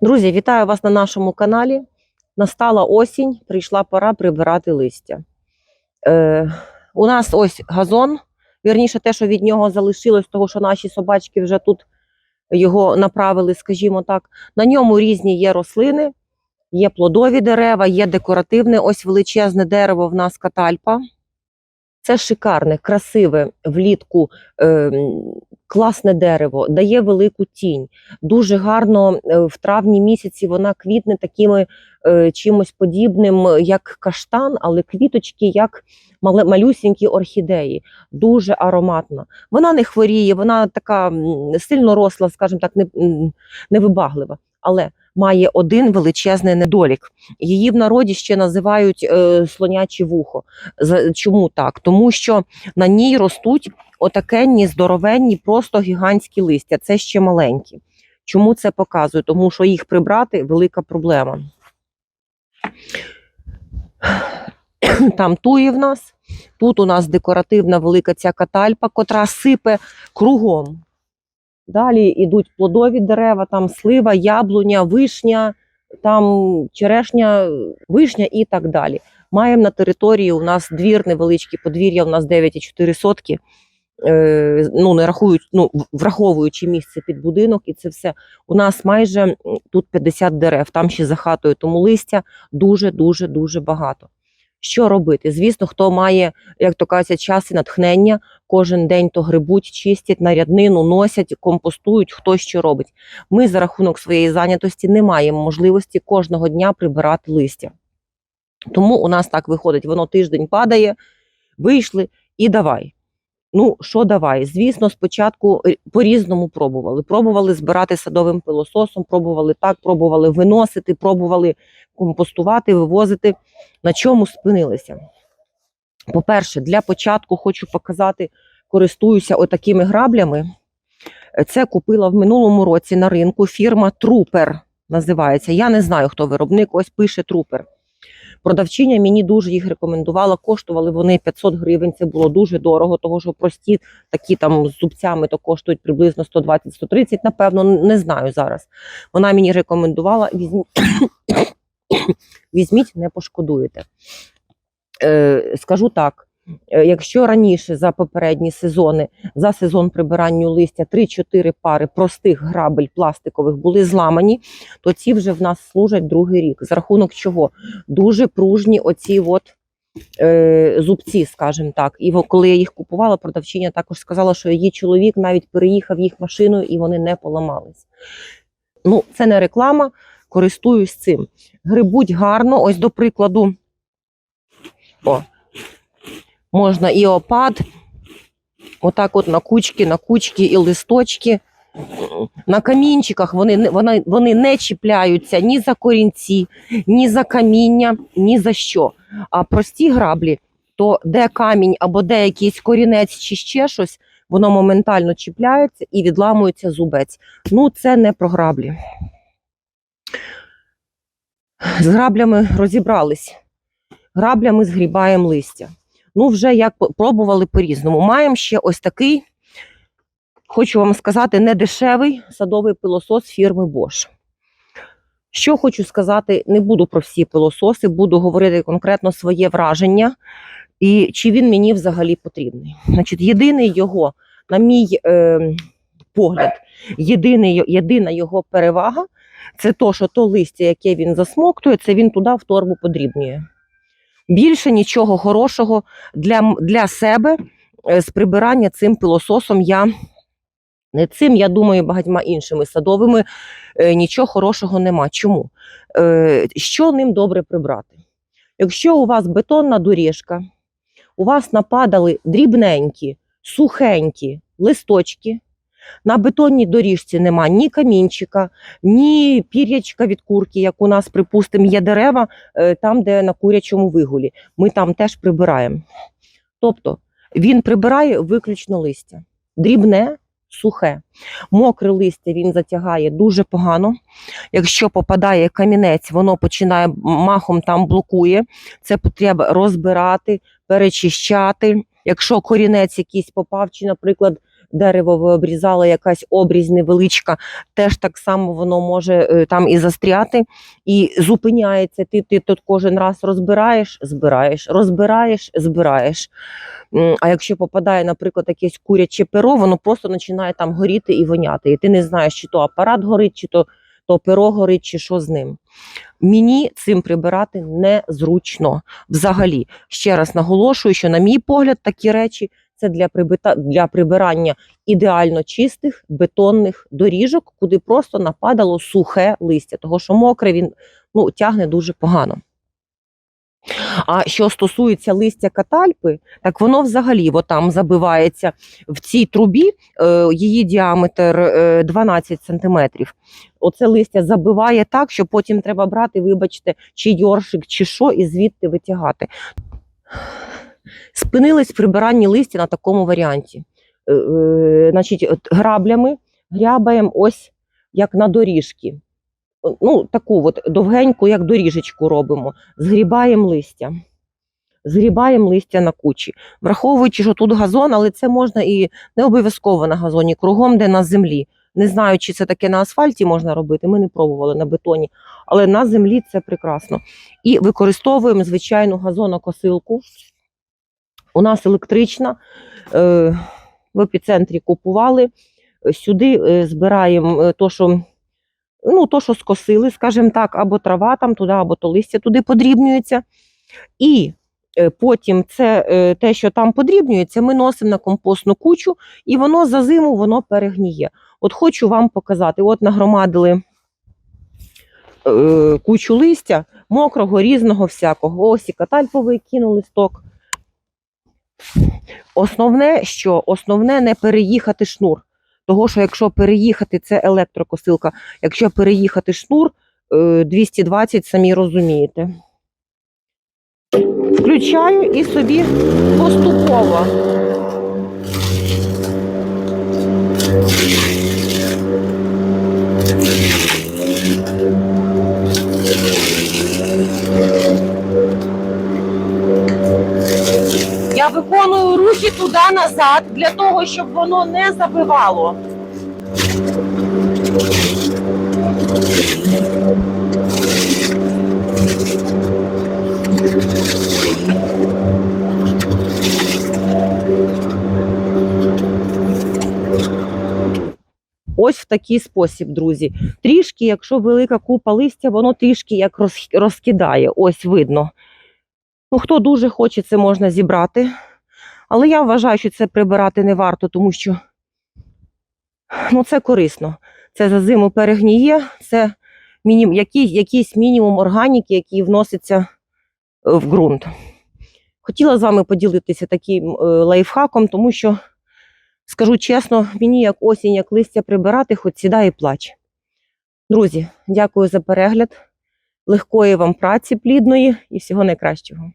Друзі, вітаю вас на нашому каналі. Настала осінь, прийшла пора прибирати листя. Е, у нас ось газон, вірніше, те, що від нього залишилось, того, що наші собачки вже тут його направили, скажімо так. На ньому різні є рослини, є плодові дерева, є декоративне, ось величезне дерево в нас катальпа. Це шикарне, красиве, влітку, е, класне дерево, дає велику тінь. Дуже гарно е, в травні місяці вона квітне такими е, чимось подібним, е, як каштан, але квіточки як малюсінькі орхідеї. Дуже ароматна. Вона не хворіє, вона така сильно росла, скажімо так, невибаглива. Але має один величезний недолік. Її в народі ще називають е, слоняче вухо. Чому так? Тому що на ній ростуть отакенні здоровенні, просто гігантські листя. Це ще маленькі. Чому це показую? Тому що їх прибрати велика проблема. Там туї в нас. Тут у нас декоративна велика ця катальпа, котра сипе кругом. Далі йдуть плодові дерева, там слива, яблуня, вишня, там черешня, вишня і так далі. Маємо на території у нас двір невеличкий, подвір'я у нас 9,4 сотки. Е, ну, не рахують, ну, враховуючи місце під будинок, і це все. У нас майже тут 50 дерев, там ще за хатою, тому листя дуже, дуже, дуже багато. Що робити? Звісно, хто має, як то кажуть, час і натхнення, кожен день то грибуть, чистять наряднину, носять, компостують, хто що робить. Ми за рахунок своєї зайнятості не маємо можливості кожного дня прибирати листя. Тому у нас так виходить, воно тиждень падає, вийшли і давай. Ну, що давай? Звісно, спочатку е, по-різному пробували. Пробували збирати садовим пилососом, пробували так, пробували виносити, пробували компостувати, вивозити. На чому спинилися? По-перше, для початку хочу показати, користуюся отакими граблями. Це купила в минулому році на ринку фірма Трупер. Називається. Я не знаю, хто виробник, ось пише Трупер. Продавчиня мені дуже їх рекомендувала. Коштували вони 500 гривень. Це було дуже дорого, того що прості такі там з зубцями то коштують приблизно 120-130, напевно, не знаю зараз. Вона мені рекомендувала, візьміть, візьміть не пошкодуєте. Е, скажу так. Е, Якщо раніше за попередні сезони, за сезон прибирання листя 3-4 пари простих грабель пластикових були зламані, то ці вже в нас служать другий рік. За рахунок чого? Дуже пружні оці от е, зубці, скажімо так. І коли я їх купувала, продавчиня також сказала, що її чоловік навіть переїхав їх машиною і вони не поламались. Ну, це не реклама, користуюсь цим. Грибуть гарно, ось до прикладу. О, можна і опад, отак от на кучки, на кучки і листочки. На камінчиках вони, вони, вони не чіпляються ні за корінці, ні за каміння, ні за що. А прості граблі, то де камінь або де якийсь корінець чи ще щось, воно моментально чіпляється і відламується зубець. Ну, це не про граблі. З граблями розібрались. Граблями згрібаємо листя. Ну, вже як пробували по-різному. Маємо ще ось такий, хочу вам сказати, недешевий садовий пилосос фірми Bosch. Що хочу сказати, не буду про всі пилососи, буду говорити конкретно своє враження і чи він мені взагалі потрібний. Значить, єдиний його, на мій е, погляд, єдиний, єдина його перевага це то, що то листя, яке він засмоктує, це він туди в торбу подрібнює. Більше нічого хорошого для, для себе е, з прибирання цим пилососом я не цим, я думаю, багатьма іншими садовими е, нічого хорошого нема. Чому? Е, що ним добре прибрати? Якщо у вас бетонна доріжка, у вас нападали дрібненькі, сухенькі листочки, на бетонній доріжці нема ні камінчика, ні пір'ячка від курки, як у нас, припустимо, є дерева е, там, де на курячому вигулі. Ми там теж прибираємо. Тобто він прибирає виключно листя. Дрібне, сухе. Мокре листя він затягає дуже погано. Якщо попадає камінець, воно починає махом там блокує. Це треба розбирати, перечищати. Якщо корінець якийсь попав, чи, наприклад, дерево ви обрізали, якась обрізь невеличка, теж так само воно може е, там і застряти, і зупиняється. Ти, ти тут кожен раз розбираєш, збираєш, розбираєш, збираєш. А якщо попадає, наприклад, якесь куряче перо, воно просто починає там горіти і воняти. І ти не знаєш, чи то апарат горить, чи то, то перо горить, чи що з ним. Мені цим прибирати незручно взагалі. Ще раз наголошую, що, на мій погляд, такі речі це для, прибита, для прибирання ідеально чистих бетонних доріжок, куди просто нападало сухе листя, того що мокре він ну, тягне дуже погано. А що стосується листя катальпи, так воно взагалі от там забивається в цій трубі, е, її діаметр е, 12 сантиметрів. Оце листя забиває так, що потім треба брати, вибачте, чи йоршик, чи що, і звідти витягати. Спинились в прибиранні листя на такому варіанті. Е, е, значить, от граблями грябаємо ось як на доріжки. Ну, таку от довгеньку, як доріжечку робимо. Згрібаємо листя. Згрібаємо листя на кучі. Враховуючи, що тут газон, але це можна і не обов'язково на газоні, кругом, де на землі. Не знаю, чи це таке на асфальті можна робити. Ми не пробували на бетоні, але на землі це прекрасно. І використовуємо звичайну газонокосилку. У нас електрична. Е, в епіцентрі купували. Сюди е, збираємо е, то, що, ну, то, що скосили, скажімо так, або трава там туди, або то листя туди подрібнюється. І потім це те, що там подрібнюється, ми носимо на компостну кучу, і воно за зиму воно перегніє. От хочу вам показати: от нагромадили кучу листя, мокрого, різного всякого. Ось і катальповий кинули сток. Основне, що основне не переїхати шнур. Того, що якщо переїхати, це електрокосилка. Якщо переїхати шнур е, 220, самі розумієте. Включаю і собі поступово. Я виконую рухи туди-назад для того, щоб воно не забивало. Ось в такий спосіб, друзі. Трішки, якщо велика купа листя, воно трішки як роз- розкидає. Ось видно. Ну, хто дуже хоче, це можна зібрати. Але я вважаю, що це прибирати не варто, тому що ну, це корисно. Це за зиму перегніє, це мінім, який, якийсь мінімум органіки, який вноситься е, в ґрунт. Хотіла з вами поділитися таким е, лайфхаком, тому що, скажу чесно, мені як осінь, як листя прибирати, хоч сідай і плач. Друзі, дякую за перегляд. Легкої вам праці, плідної і всього найкращого.